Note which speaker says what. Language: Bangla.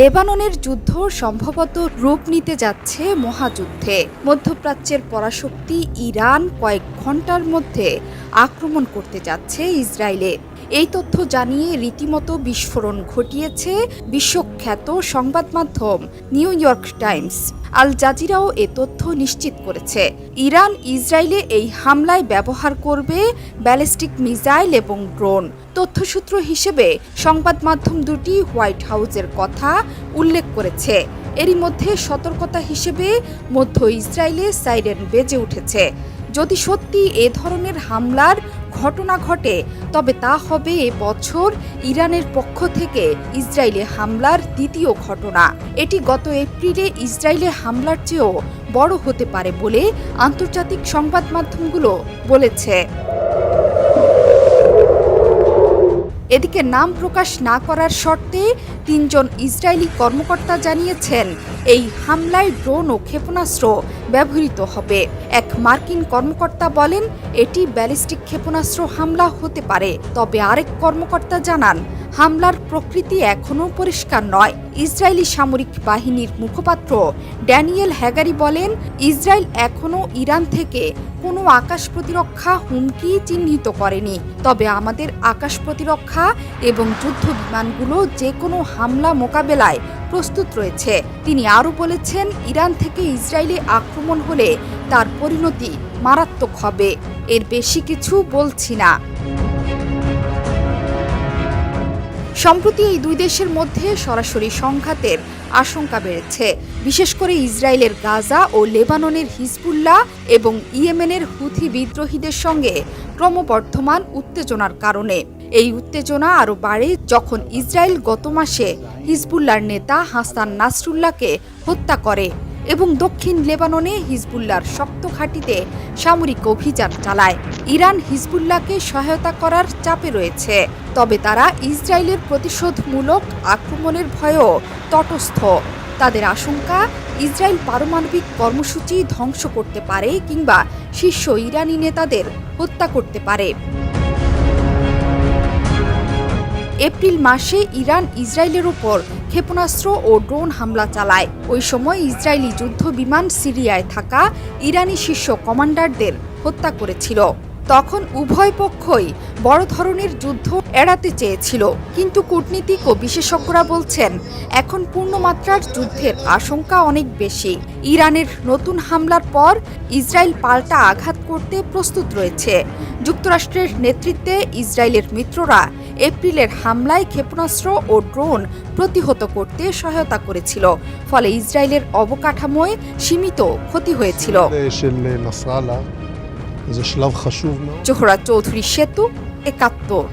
Speaker 1: লেবাননের যুদ্ধ সম্ভবত রূপ নিতে যাচ্ছে মহাযুদ্ধে। মধ্যপ্রাচ্যের পরাশক্তি ইরান কয়েক ঘণ্টার মধ্যে আক্রমণ করতে যাচ্ছে ইসরায়েলে। এই তথ্য জানিয়ে রীতিমতো বিস্ফোরণ ঘটিয়েছে বিশ্বখ্যাত সংবাদ মাধ্যম নিউ ইয়র্ক টাইমস। আল জাজিরাও এ তথ্য নিশ্চিত করেছে। ইরান ইসরায়েলে এই হামলায় ব্যবহার করবে ব্যালিস্টিক মিসাইল এবং ড্রোন। তথ্যসূত্র হিসেবে সংবাদ মাধ্যম দুটি হোয়াইট হাউজের কথা উল্লেখ করেছে। এরই মধ্যে সতর্কতা হিসেবে মধ্য ইসরায়েলে সাইরেন বেজে উঠেছে। যদি সত্যি এ ধরনের হামলার ঘটনা ঘটে, তবে তা হবে এ বছর ইরানের পক্ষ থেকে ইসরায়েলে হামলার দ্বিতীয় ঘটনা। এটি গত এপ্রিলে ইসরায়েলে হামলার চেয়েও বড় হতে পারে বলে আন্তর্জাতিক সংবাদ মাধ্যমগুলো বলেছে। এদিকে নাম প্রকাশ না করার শর্তে তিনজন ইসরায়েলি কর্মকর্তা জানিয়েছেন, এই হামলায় ড্রোন ও ক্ষেপণাস্ত্র ব্যবহৃত হবে। এক মার্কিন কর্মকর্তা বলেন, এটি ব্যালিস্টিক ক্ষেপণাস্ত্র হামলা হতে পারে। তবে আরেক কর্মকর্তা জানান হামলার প্রকৃতি এখনও পরিষ্কার নয়। ইসরায়েলি সামরিক বাহিনীর মুখপাত্র ড্যানিয়েল হ্যাগারি বলেন, ইসরায়েল এখনও ইরান থেকে কোনো আকাশ প্রতিরক্ষা হুমকি চিহ্নিত করেনি। তবে আমাদের আকাশ প্রতিরক্ষা এবং যুদ্ধ বিমানগুলো যে কোনো হামলা মোকাবেলায় প্রস্তুত রয়েছে। তিনি আরও বলেছেন, ইরান থেকে ইসরায়েলে আক্রমণ হলে তার পরিণতি মারাত্মক হবে। এর বেশি কিছু বলছি না। সম্প্রতি এই দুই দেশের মধ্যে সরাসরি সংঘাতের আশঙ্কা বেড়েছে। বিশেষ করে ইসরায়েলের গাজা ও লেবাননের হিজবুল্লাহ এবং ইয়েমেনের হুথি বিদ্রোহীদের সঙ্গে ক্রমবর্ধমান উত্তেজনার কারণে। এই উত্তেজনা আরও বাড়ে যখন ইসরায়েল গত মাসে হিজবুল্লার নেতা হাসান নাসরুল্লাহকে হত্যা করে। এবং দক্ষিণ লেবাননে হিজবুল্লার শক্ত ঘাঁটিতে সামরিক অভিযান চালায়। ইরান হিজবুল্লাহকে সহায়তা করার চাপে রয়েছে, তবে তারা ইসরায়েলের প্রতিশোধমূলক আক্রমণের ভয়েও তটস্থ। তাদের আশঙ্কা, ইসরায়েল পারমাণবিক কর্মসূচি ধ্বংস করতে পারে কিংবা শীর্ষ ইরানি নেতাদের হত্যা করতে পারে। এপ্রিল মাসে ইরান ইসরায়েলের উপর ক্ষেপণাস্ত্র ও ড্রোন হামলা চালায়। ওই সময় ইসরায়েলি যুদ্ধ বিমান সিরিয়ায় থাকা ইরানি শীর্ষ কমান্ডারদের হত্যা করেছিল। তখন উভয় পক্ষই বড় ধরনের যুদ্ধ এড়াতে চেয়েছিল। কিন্তু কূটনীতিক ও বিশেষজ্ঞরা বলছেন, এখন পূর্ণমাত্রার যুদ্ধের আশঙ্কা অনেক বেশি। ইরানের নতুন হামলার পর ইসরায়েল পাল্টা আঘাত করতে প্রস্তুত রয়েছে। যুক্তরাষ্ট্রের নেতৃত্বে ইসরায়েলের মিত্ররা এপ্রিলের হামলায় ক্ষেপণাস্ত্র ও ড্রোন প্রতিহত করতে সহায়তা করেছিল। ফলে ইসরায়েলের অবকাঠামোয় সীমিত ক্ষতি হয়েছিল। জোহরা চৌধুরী সেতু একাত্তর।